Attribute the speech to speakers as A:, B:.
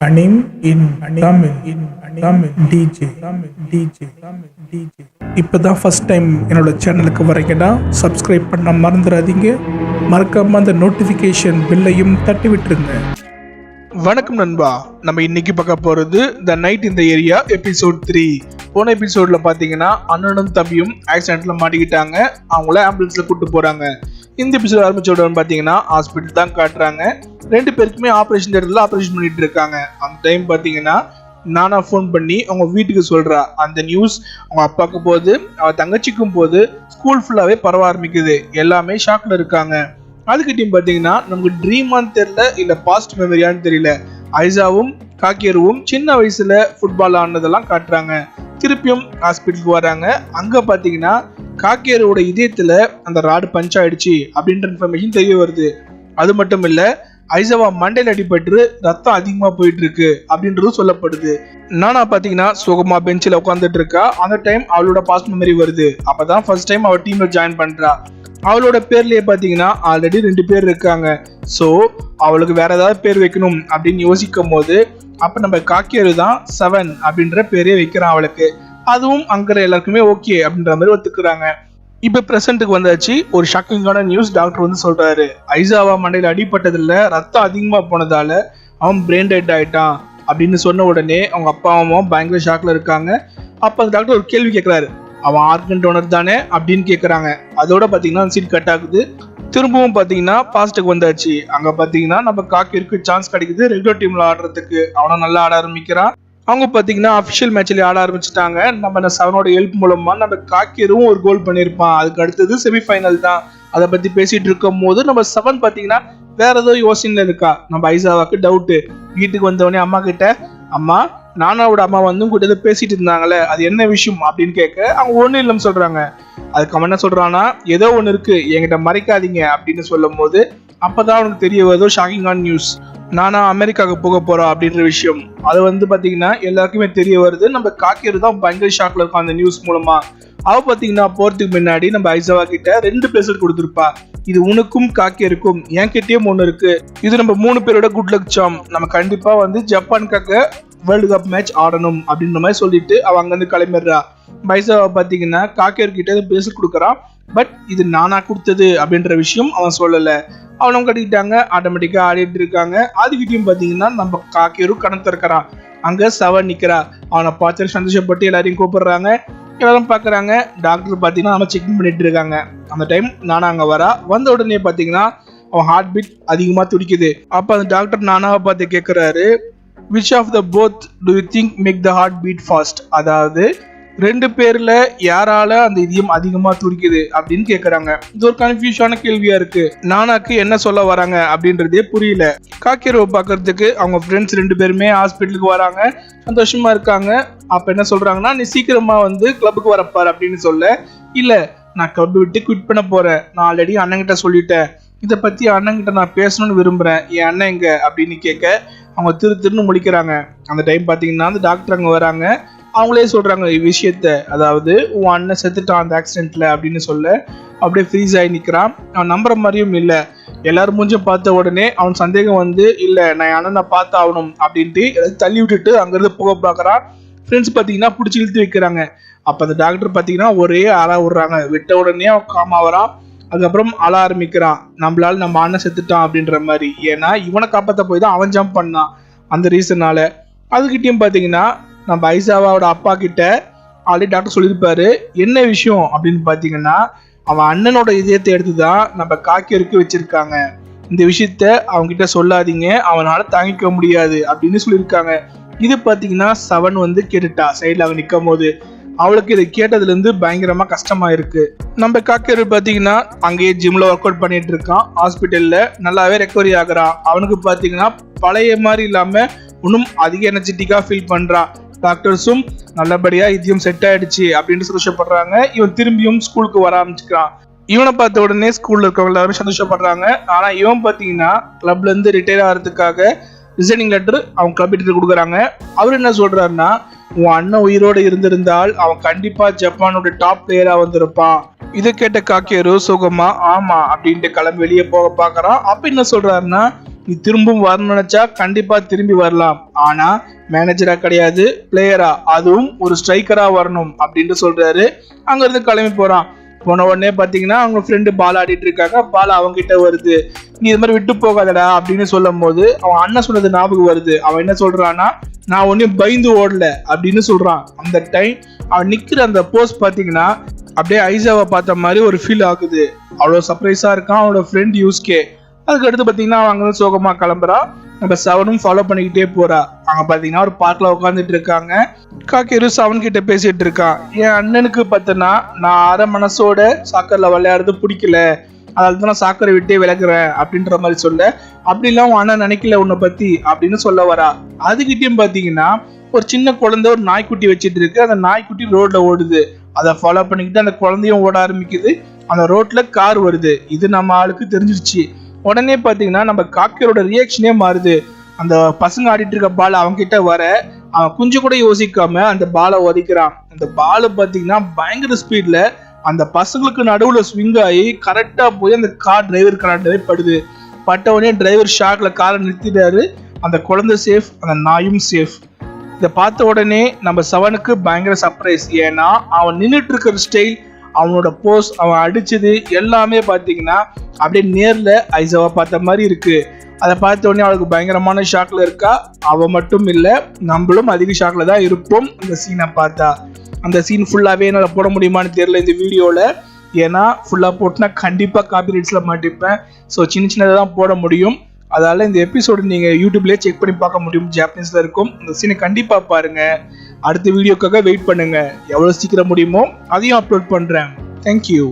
A: கணின் in Tamil in Tamil DJ Tamil DJ Tamil DJ இப்போ தான் first time என்னோட சேனலுக்கு வரீங்கன்னா சப்ஸ்கிரைப் பண்ண மறந்துடாதீங்க. மறக்காமல் அந்த நோட்டிஃபிகேஷன் பில்லையும் தட்டி விட்டுருங்க
B: வணக்கம் நண்பா. நம்ம இன்னைக்கு பார்க்க போறது த நைட் இந்த ஏரியா எபிசோட் த்ரீ போன எபிசோட்ல பாத்தீங்கன்னா அண்ணனும் தம்பியும் ஆக்சிடென்ட்ல மாட்டிக்கிட்டாங்க. அவங்கள ஆம்புலன்ஸ்ல கூட்டு போறாங்க. இந்த எபிசோட் ஆரம்பிச்ச உடனே பாத்தீங்கன்னா ஹாஸ்பிட்டல் தான் காட்டுறாங்க. ரெண்டு பேருக்குமே ஆப்ரேஷன் இடத்துல ஆப்ரேஷன் பண்ணிட்டு இருக்காங்க. அந்த டைம் பாத்தீங்கன்னா நானா ஃபோன் பண்ணி அவங்க வீட்டுக்கு சொல்றா. அந்த நியூஸ் அவங்க அப்பாவுக்கு போது அவ தங்கச்சிக்கும் போது ஸ்கூல் ஃபுல்லாவே பரவ ஆரம்பிக்குது. எல்லாமே ஷாக்ல இருக்காங்க. அதுக்கிட்டையும் பார்த்தீங்கன்னா நமக்கு ட்ரீமான்னு தெரியல இல்லை பாஸ்ட் மெமரியான்னு தெரியல. ஐசாவும் காக்கியருவும் சின்ன வயசுல ஃபுட்பால் ஆடினதெல்லாம் காட்டுறாங்க. திருப்பியும் ஹாஸ்பிட்டலுக்கு வராங்க. அங்கே பார்த்தீங்கன்னா காக்கியரோட இதயத்தில் அந்த ராடு பஞ்ச் ஆயிடுச்சு அப்படின்ற இன்ஃபர்மேஷன் தெரிய வருது. அது மட்டும் இல்லை ஐசவா மண்டையில் அடிபட்டு ரத்தம் அதிகமாக போயிட்டு இருக்கு அப்படின்றதும் சொல்லப்படுது. நானா பார்த்தீங்கன்னா சுகமா பெஞ்சில் உட்காந்துட்டு இருக்கா. அந்த டைம் அவளோட பாஸ்ட் மெமரி வருது. அப்போ தான் ஃபர்ஸ்ட் டைம் அவள் டீமில் ஜாயின் பண்ணுறா அவளோட பேர்லயே பார்த்தீங்கன்னா ஆல்ரெடி ரெண்டு பேர் இருக்காங்க. ஸோ அவளுக்கு வேற ஏதாவது பேர் வைக்கணும் அப்படின்னு யோசிக்கும் போது அப்போ நம்ம காக்கியரு தான் செவன் அப்படின்ற பேரே வைக்கிறான் அவளுக்கு. அதுவும் அங்கே எல்லாருக்குமே ஓகே அப்படின்ற மாதிரி ஒத்துக்கிறாங்க. இப்போ ப்ரெசென்ட்டுக்கு வந்தாச்சு ஒரு ஷாக்கிங்கான நியூஸ் டாக்டர் வந்து சொல்கிறாரு ஐசாவா மண்டையில் அடிபட்டதுல ரத்தம் அதிகமாக போனதால் அவன் பிரெயின் டெட் ஆகிட்டான் அப்படின்னு சொன்ன உடனே அவங்க அப்பா அம்மாவும் பயங்கர ஷாக்கில் இருக்காங்க. அப்போ அந்த டாக்டர் ஒரு கேள்வி கேட்குறாரு அவன் ஆர்கன் டோனர் தானே அப்படின்னு கேட்குறாங்க அதோட பார்த்தீங்கன்னா சீட் கட் ஆகுது. திரும்பவும் பார்த்தீங்கன்னா பாஸ்ட்டுக்கு வந்தாச்சு. அங்கே பார்த்தீங்கன்னா நம்ம காக்கிற்கு சான்ஸ் கிடைக்குது. ரெகுலர் டீமில் ஆடுறதுக்கு. அவனும் நல்லா ஆட ஆரம்பிக்கிறான். அவங்க பார்த்தீங்கன்னா அஃபிஷியல் மேட்ச்லேயே ஆட ஆரம்பிச்சிட்டாங்க. நம்ம இந்த செவனோட ஹெல்ப் மூலமாக நம்ம காக்கியரும் ஒரு கோல் பண்ணியிருப்பான். அதுக்கு அடுத்தது செமிஃபைனல் தான். அதை பற்றி பேசிகிட்டு இருக்கும் போது நம்ம செவன் பார்த்தீங்கன்னா வேற ஏதோ யோசனையில் இருக்கா? நம்ம ஐசாவாக்கு டவுட்டு வீட்டுக்கு வந்தவொடனே அம்மா கிட்ட அம்மா நானாவோட அம்மா வந்து உங்ககிட்ட பேசிட்டு இருந்தாங்களே அது என்ன விஷயம் அப்படின்னு கேட்க அவங்க ஒன்றும் இல்லைன்னு சொல்றாங்க. அதுக்கு அவன் என்ன சொல்றான்னா ஏதோ ஒன்று இருக்கு என்கிட்ட மறைக்காதீங்க அப்படின்னு சொல்லும் போது அப்பதான் அவனுக்கு தெரிய வருதோ ஷாக்கிங்கான நியூஸ் நானா அமெரிக்காவுக்கு போக போறோம் அப்படின்ற விஷயம். அது வந்து பாத்தீங்கன்னா எல்லாருக்குமே தெரிய வருது. நம்ம காக்கியர் தான் பயங்கர ஷாக்ல இருக்கும் அந்த நியூஸ் மூலமா. அவ பாத்தீங்கன்னா போறதுக்கு முன்னாடி நம்ம ஐசவா கிட்ட ரெண்டு பிரேஸ்லெட் கொடுத்துருப்பா. இது உனக்கும் காக்கியருக்கும் என்கிட்டயும் ஒன்று ஒண்ணு இருக்கு. இது நம்ம மூணு பேரோட குட் லக் சாம் நம்ம கண்டிப்பா வந்து ஜப்பானுக்காக வேர்ல்டு கப் மேட்ச் ஆடணும் அப்படின்ற மாதிரி சொல்லிட்டு அவன் அங்கேருந்து கிளம்பிடுறா. பைசாவை பார்த்தீங்கன்னா காக்கேர் கிட்ட பேசி கொடுக்குறான் பட் இது நானா கொடுத்தது அப்படின்ற விஷயம் அவன் சொல்லலை. அவனும் கட்டிக்கிட்டாங்க. ஆட்டோமேட்டிக்காக ஆடிட்டு இருக்காங்க. அதுக்கிட்டையும் பார்த்தீங்கன்னா நம்ம காக்கேரும் கணத்திருக்கிறான் அங்கே சவன் நிற்கிறா அவனை பார்த்து சந்தோஷப்பட்டு எல்லாரையும் கூப்பிடுறாங்க. எல்லாரும் பார்க்குறாங்க. டாக்டர் பார்த்தீங்கன்னா நம்ம செக் பண்ணிட்டு இருக்காங்க. அந்த டைம் நானா அங்கே வரா. வந்த உடனே பார்த்தீங்கன்னா அவன் ஹார்ட் பீட் அதிகமாக துடிக்குது. அப்போ அந்த டாக்டர் நானாவை பார்த்து கேட்குறாரு which of the both do you think make the heart beat fast அதாவது ரெண்டு பேரில் யாரால அந்த இதயம் அதிகமாக துடிக்குது அப்படின்னு கேட்குறாங்க இது ஒரு கன்ஃபியூஷனான கேள்வியாக இருக்கு. நானாக்கு என்ன சொல்ல வராங்க அப்படின்றதே புரியல. காக்கியரவை பார்க்கறதுக்கு அவங்க ஃப்ரெண்ட்ஸ் ரெண்டு பேருமே ஹாஸ்பிட்டலுக்கு வராங்க. சந்தோஷமாக இருக்காங்க. அப்போ என்ன சொல்கிறாங்கன்னா நீ சீக்கிரமாக வந்து கிளப்புக்கு வரப்பார் அப்படின்னு சொல்ல இல்லை நான் கிளப் விட்டு குவிட் பண்ண போகிறேன் நான் ஆல்ரெடி அண்ணங்கிட்ட சொல்லிட்டேன். இதை பற்றி அண்ணன்கிட்ட நான் பேசணும்னு விரும்புறேன். என் அண்ணன் எங்கே அப்படின்னு கேட்க அவங்க திரு திருன்னு முழிக்கிறாங்க. அந்த டைம் பார்த்தீங்கன்னா அந்த டாக்டர் அங்கே வராங்க. அவங்களே சொல்கிறாங்க விஷயத்த அதாவது உன் அண்ணன் செத்துட்டான் அந்த ஆக்சிடெண்ட்டில் அப்படின்னு சொல்ல அப்படியே ஃப்ரீஸ் ஆகி நிற்கிறான் அவன் நம்புற மாதிரியும் இல்லை. எல்லாரும் மூஞ்சும் பார்த்த உடனே அவன் சந்தேகம் வந்து இல்லை நான் என் அண்ணனை பார்த்து ஆகணும் அப்படின்ட்டு தள்ளி விட்டுட்டு அங்கேருந்து போக பார்க்குறான். ஃப்ரெண்ட்ஸ் பார்த்தீங்கன்னா பிடிச்சி இழுத்து வைக்கிறாங்க. அப்போ அந்த டாக்டர் பார்த்தீங்கன்னா ஒரே ஆளாக விடுறாங்க விட்ட உடனே அவன் காமா வரான் அதுக்கப்புறம் அழ ஆரம்பிக்கிறான். நம்மளால நம்ம அண்ணன் செத்துட்டான் அப்படின்ற மாதிரி. ஏன்னா இவனை காப்பாற்ற போய் தான் அவன் ஜம்ப் பண்ணான். அந்த ரீசனால அதுக்கிட்டையும் பார்த்தீங்கன்னா நம்ம ஐசாவாவோட அப்பா கிட்ட ஆல்ரெடி டாக்டர் சொல்லியிருப்பாரு. என்ன விஷயம் அப்படின்னு பார்த்தீங்கன்னா அவன் அண்ணனோட இதயத்தை எடுத்து தான் நம்ம காக்கியருக்கு வச்சிருக்காங்க. இந்த விஷயத்த அவங்ககிட்ட சொல்லாதீங்க. அவனால தாங்கிக்க முடியாது அப்படின்னு சொல்லியிருக்காங்க. இது பார்த்தீங்கன்னா செவன் வந்து கேட்டுட்டா. சைடில் அவன் நிற்கும் போது அவளுக்கு இதை கேட்டதுலேருந்து பயங்கரமாக கஷ்டமாக இருக்கு நம்ம காக்கியர் பார்த்தீங்கன்னா அங்கேயே ஜிம்மில் ஒர்க் அவுட் பண்ணிட்டு இருக்கான். ஹாஸ்பிட்டலில் நல்லாவே ரெக்கவரி ஆகுறான். அவனுக்கு பார்த்தீங்கன்னா பழைய மாதிரி இல்லாமல் இன்னும் அதிக எனர்ஜெட்டிக்காக ஃபீல் பண்ணுறான் டாக்டர்ஸும் நல்லபடியாக இதையும் செட் ஆயிடுச்சு அப்படின்னு சந்தோஷப்படுறாங்க. இவன் திரும்பியும் ஸ்கூலுக்கு வர ஆரம்பிச்சுக்கிறான். இவனை பார்த்த உடனே ஸ்கூலில் இருக்கவங்க எல்லாரும் சந்தோஷப்படுறாங்க. ஆனால் இவன் பார்த்தீங்கன்னா கிளப்லேருந்து ரிட்டையர் ஆகிறதுக்காக ரிசைனிங் லெட்டர் அவங்க கிளப் கொடுக்குறாங்க. அவர் என்ன சொல்கிறாருன்னா உன் அண்ணன் உயிரோடு இருந்திருந்தால் அவன் கண்டிப்பா ஜப்பானோட டாப் பிளேயரா வந்திருப்பான் இதை கேட்ட காக்கேரு சுகமா ஆமா அப்படின்ட்டு கிளம்பி வெளியே போக பாக்குறான் அப்ப என்ன சொல்றாருன்னா நீ திரும்பவும் வரணும்னு நினைச்சா கண்டிப்பா திரும்பி வரலாம். ஆனா மேனேஜரா கிடையாது பிளேயரா அதுவும் ஒரு ஸ்ட்ரைக்கரா வரணும் அப்படின்ட்டு சொல்றாரு. அங்க இருந்து கிளம்பி போறான். போன உடனே பார்த்தீங்கன்னா அவங்க ஃப்ரெண்டு பால் ஆடிட்டு இருக்காங்க. பால் அவங்க கிட்ட வருது. நீ இது மாதிரி விட்டு போகாதடா அப்படின்னு சொல்லும் போது அவன் அண்ணன் சொன்னது ஞாபகம் வருது. அவன் என்ன சொல்றான்னா நான் ஒன்றும் பயந்து ஓடல அப்படின்னு சொல்றான். அந்த டைம் அவன் நிற்கிற அந்த போஸ்ட் பார்த்தீங்கன்னா அப்படியே ஐசாவை பார்த்த மாதிரி ஒரு ஃபீல் ஆகுது. அவ்வளோ சர்ப்ரைஸாக இருக்கான் அவனோட ஃப்ரெண்ட் யூஸ்கே. அதுக்கு அடுத்து பாத்தீங்கன்னா அவன் அங்க சோகமாக கிளம்புறான். நம்ம செவனும் ஃபாலோ பண்ணிக்கிட்டே போறா. அங்க பாத்தீங்கன்னா ஒரு பார்க்ல உட்காந்துட்டு இருக்காங்க. காக்கிரு செவன் கிட்ட பேசிட்டு இருக்கான் என் அண்ணனுக்கு பார்த்தனா நான் அரை மனசோட சாக்கர்ல விளையாடுறது பிடிக்கல. அதனால தான் நான் சாக்கரை விட்டே விளக்குறேன் அப்படின்ற மாதிரி சொல்ல அப்படிலாம் உன் அண்ணன் நினைக்கல உன்னை பத்தி அப்படின்னு சொல்ல வரா. அதுகிட்டயும் பாத்தீங்கன்னா ஒரு சின்ன குழந்தை ஒரு நாய்க்குட்டி வச்சுட்டு இருக்கு. அந்த நாய்க்குட்டி ரோட்ல ஓடுது. அதை ஃபாலோ பண்ணிக்கிட்டு அந்த குழந்தையும் ஓட ஆரம்பிக்குது. அந்த ரோட்ல கார் வருது. இது நம்ம ஆளுக்கு தெரிஞ்சிருச்சு. உடனே பார்த்தீங்கன்னா நம்ம காக்கையோட ரியாக்ஷனே மாறுது. அந்த பசங்க ஆடிட்டு இருக்க பால் அவங்க கிட்ட வர அவன் குஞ்சு கூட யோசிக்காம அந்த பாலை உதைக்கிறான். அந்த பாலை பார்த்தீங்கன்னா பயங்கர ஸ்பீட்ல அந்த பசங்களுக்கு நடுவில் ஸ்விங் ஆகி கரெக்டாக போய் அந்த கார் டிரைவர் கரெக்டாகவே படுது. பட்ட உடனே டிரைவர் ஷாக்ல காரை நிறுத்திட்டாரு. அந்த குழந்தை சேஃப் அந்த நாயும் சேஃப் இதை பார்த்த உடனே நம்ம செவனுக்கு பயங்கர சர்ப்ரைஸ் ஏன்னா அவன் நின்றுட்டு இருக்கிற ஸ்டைல் அவனோட போஸ் அவன் அடிச்சது எல்லாமே பார்த்தீங்கன்னா அப்படியே நேரில் ஐசாவை பார்த்த மாதிரி இருக்கு. அதை பார்த்த உடனே அவளுக்கு பயங்கரமான ஷாக்ல இருக்கா? அவ மட்டும் இல்லை நம்மளும் அதிக ஷாக்ல தான் இருப்போம் அந்த சீனை பார்த்தா. அந்த சீன் ஃபுல்லாகவே என்னால் போட முடியுமான்னு தெரியல இந்த வீடியோவில் ஏன்னா ஃபுல்லாக போட்டுனா கண்டிப்பாக காப்பிரைட்ஸில் மாட்டிப்பேன். ஸோ சின்ன சின்னதாக தான் போட முடியும். அதால் இந்த எபிசோடு நீங்கள் யூடியூப்லேயே செக் பண்ணி பார்க்க முடியும். ஜாப்பனீஸில் இருக்கும். இந்த சீனை கண்டிப்பாக பாருங்கள் அடுத்த வீடியோக்காக வெயிட் பண்ணுங்க. எவ்வளோ சீக்கிரம் முடியுமோ அதையும் அப்லோட் பண்ணுறேன் தேங்க்யூ